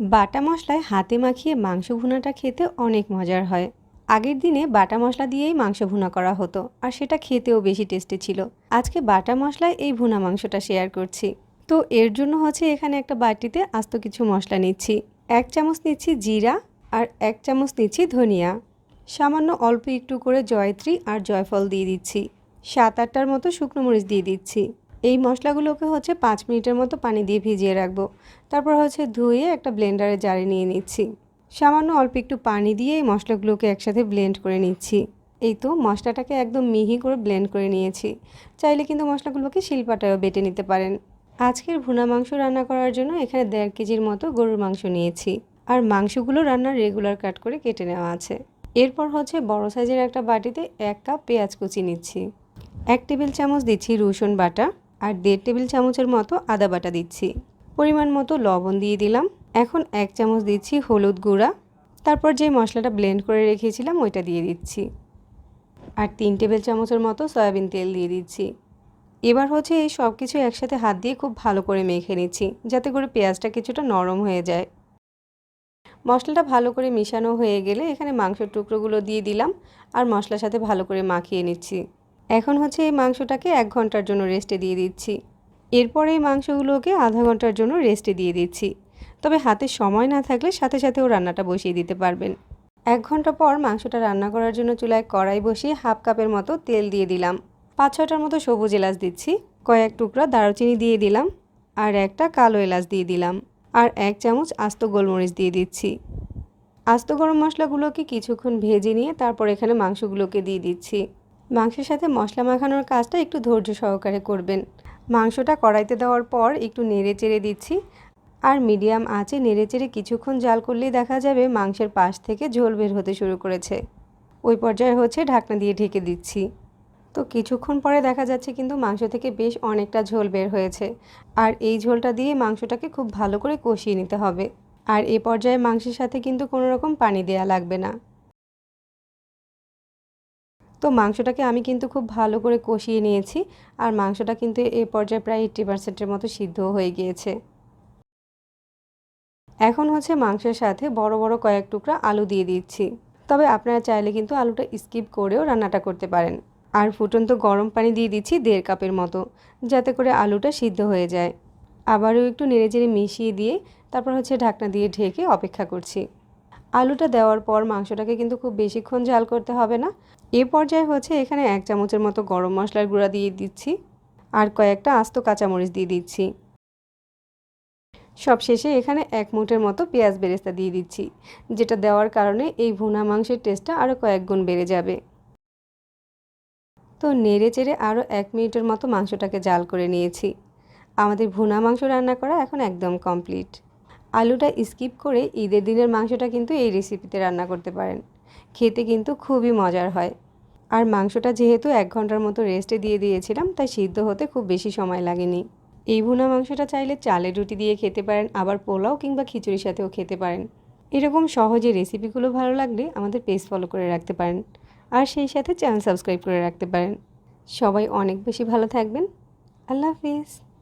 বাটা মশলায় হাতে মাখিয়ে মাংস ভুনাটা খেতে অনেক মজার হয়। আগের দিনে বাটা মশলা দিয়েই মাংস ভুনা করা হতো, আর সেটা খেতেও বেশি টেস্টি ছিল। আজকে বাটা মশলায় এই ভুনা মাংসটা শেয়ার করছি। তো এর জন্য হচ্ছে এখানে একটা বাটিতে আস্ত কিছু মশলা নিচ্ছি। এক চামচ নিচ্ছি জিরা আর এক চামচ নিচ্ছি ধনিয়া। সামান্য অল্প একটু করে জয়ত্রী আর জয়ফল দিয়ে দিচ্ছি। সাত আটটার মতো শুকনো মরিচ দিয়ে দিচ্ছি। এই মশলাগুলোকে হচ্ছে পাঁচ মিনিটের মতো পানি দিয়ে ভিজিয়ে রাখব। তারপর হচ্ছে ধুয়ে একটা ব্লেন্ডারে জারে নিয়ে নিচ্ছি। সামান্য অল্প একটু পানি দিয়ে এই মশলাগুলোকে একসাথে ব্লেন্ড করে নিচ্ছি। এই তো মশলাটাকে একদম মিহি করে ব্লেন্ড করে নিয়েছি। চাইলে কিন্তু মশলাগুলোকে শিলপাটায়ও বেটে নিতে পারেন। আজকের ভুনা মাংস রান্না করার জন্য এখানে দেড় কেজির মতো গরুর মাংস নিয়েছি। আর মাংসগুলো রান্নার রেগুলার কাট করে কেটে নেওয়া আছে। এরপর হচ্ছে বড় সাইজের একটা বাটিতে এক কাপ পেঁয়াজ কুচি নিচ্ছি। এক টেবিল চামচ দিচ্ছি রসুন বাটা। আর দেড় টেবিল চামচের মতো আদা বাটা দিচ্ছি। পরিমাণ মতো লবণ দিয়ে দিলাম। এখন এক চামচ দিচ্ছি হলুদ গুঁড়া। তারপর যে মশলাটা ব্লেন্ড করে রেখেছিলাম, ওইটা দিয়ে দিচ্ছি। আর তিন টেবিল চামচের মতো সয়াবিন তেল দিয়ে দিচ্ছি। এবার হচ্ছে এই সব কিছু একসাথে হাত দিয়ে খুব ভালো করে মেখে নিচ্ছি, যাতে করে পেঁয়াজটা কিছুটা নরম হয়ে যায়। মশলাটা ভালো করে মিশানো হয়ে গেলে এখানে মাংসের টুকরোগুলো দিয়ে দিলাম, আর মশলার সাথে ভালো করে মাখিয়ে নিচ্ছি। এখন হচ্ছে এই মাংসটাকে এক ঘণ্টার জন্য রেস্টে দিয়ে দিচ্ছি। এরপর এই মাংসগুলোকে আধা ঘণ্টার জন্য রেস্টে দিয়ে দিচ্ছি। তবে হাতে সময় না থাকলে সাথে সাথেও রান্নাটা বসিয়ে দিতে পারবেন। এক ঘণ্টা পর মাংসটা রান্না করার জন্য চুলায় কড়াই বসিয়ে হাফ কাপের মতো তেল দিয়ে দিলাম। পাঁচ ছটার মতো সবুজ এলাচ দিচ্ছি, কয়েক টুকরা দারুচিনি দিয়ে দিলাম আর একটা কালো এলাচ দিয়ে দিলাম আর এক চামচ আস্ত গোলমরিচ দিয়ে দিচ্ছি। আস্ত গরম মশলাগুলোকে কিছুক্ষণ ভেজে নিয়ে তারপর এখানে মাংসগুলোকে দিয়ে দিচ্ছি। মাংসের সাথে মশলা মাখানোর কাজটা একটু ধৈর্য সহকারে করবেন। মাংসটা কড়াইতে দেওয়ার পর একটু নেড়ে চেড়ে দিচ্ছি। আর মিডিয়াম আঁচে নেড়ে চেড়ে কিছুক্ষণ জাল করলেই দেখা যাবে মাংসের পাশ থেকে ঝোল বের হতে শুরু করেছে। ওই পর্যায়ে হচ্ছে ঢাকনা দিয়ে ঢেকে দিচ্ছি। তো কিছুক্ষণ পরে দেখা যাচ্ছে কিন্তু মাংস থেকে বেশ অনেকটা ঝোল বের হয়েছে। আর এই ঝোলটা দিয়ে মাংসটাকে খুব ভালো করে কষিয়ে নিতে হবে। আর এ পর্যায়ে মাংসের সাথে কিন্তু কোনো রকম পানি দেয়া লাগবে না। তো মাংসটাকে আমি কিন্তু খুব ভালো করে কষিয়ে নিয়েছি। আর মাংসটা কিন্তু এ পর্যায়ে প্রায় এইট্টি পার্সেন্টের মতো সিদ্ধ হয়ে গিয়েছে। এখন হচ্ছে মাংসের সাথে বড় বড় কয়েক টুকরা আলু দিয়ে দিচ্ছি। তবে আপনারা চাইলে কিন্তু আলুটা স্কিপ করেও রান্নাটা করতে পারেন। আর ফুটন্ত গরম পানি দিয়ে দিচ্ছি দেড় কাপের মতো, যাতে করে আলুটা সিদ্ধ হয়ে যায়। আবারও একটু নেড়ে চেড়ে মিশিয়ে দিয়ে তারপর হচ্ছে ঢাকনা দিয়ে ঢেকে অপেক্ষা করছি। আলুটা দেওয়ার পর মাংসটাকে কিন্তু খুব বেশিক্ষণ ঝাল করতে হবে না। এ পর্যায়ে হচ্ছে এখানে এক চামচের মতো গরম মশলার গুঁড়া দিয়ে দিচ্ছি আর কয়েকটা আস্ত কাঁচামরিচ দিয়ে দিচ্ছি। সব শেষে এখানে এক মুঠের মতো পেঁয়াজ বেরেস্তা দিয়ে দিচ্ছি, যেটা দেওয়ার কারণে এই ভুনা মাংসের টেস্টটা আরও কয়েক গুণ বেড়ে যাবে। তো নেড়ে চেড়ে আরও এক মিনিটের মতো মাংসটাকে জাল করে নিয়েছি। আমাদের ভুনা মাংস রান্না করা এখন একদম কমপ্লিট। আলুটা স্কিপ করে ঈদের দিনের মাংসটা কিন্তু এই রেসিপিতে রান্না করতে পারেন। খেতে কিন্তু খুবই মজার হয়। আর মাংসটা যেহেতু এক ঘণ্টার মতো রেস্টে দিয়ে দিয়েছিলাম, তাই সিদ্ধ হতে খুব বেশি সময় লাগেনি। এই ভুনা মাংসটা চাইলে চালের রুটি দিয়ে খেতে পারেন, আবার পোলাও কিংবা খিচুড়ির সাথেও খেতে পারেন। এরকম সহজে রেসিপিগুলো ভালো লাগলে আমাদের পেজ ফলো করে রাখতে পারেন। আর সেই সাথে চ্যানেল সাবস্ক্রাইব করে রাখতে পারেন। সবাই অনেক বেশি ভালো থাকবেন। আল্লাহ হাফিজ।